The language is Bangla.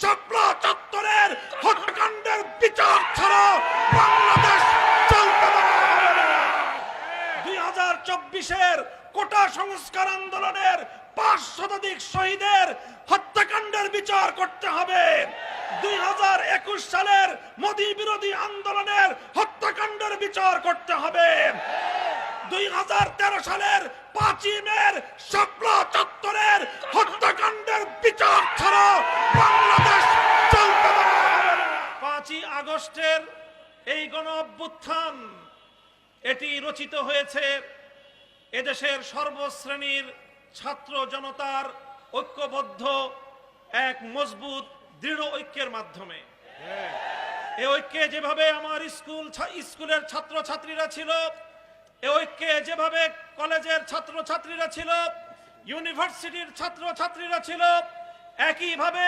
শাপলা বাংলাদেশ চব্বিশের কোটা সংস্কার আন্দোলনের পাঁচ শতাধিক শহীদের হত্যাকাণ্ডের বিচার করতে হবে। সালের মোদী বিরোধী আন্দোলনের হত্যাকাণ্ডের বিচার করতে হবে। দুই হাজার তেরো সালের পাঁচই মের চত্বরের হত্যাকাণ্ডের বিচার ছাড়া বাংলাদেশ চলতে দেওয়া হবে না পাঁচই আগস্টের এই গণ অভ্যুত্থান, এটি রচিত হয়েছে এদেশের সর্বশ্রেণীর ছাত্র জনতার ঐক্যবদ্ধ এক মজবুত, দৃঢ় ঐক্যের মাধ্যমে। এ ঐক্যে যেভাবে আমার স্কুল স্কুলের ছাত্র ছাত্রীরা ছিল, এ ঐক্যে যেভাবে কলেজের ছাত্র ছাত্রীরা ছিল, ইউনিভার্সিটির ছাত্র ছাত্রীরা ছিল, একইভাবে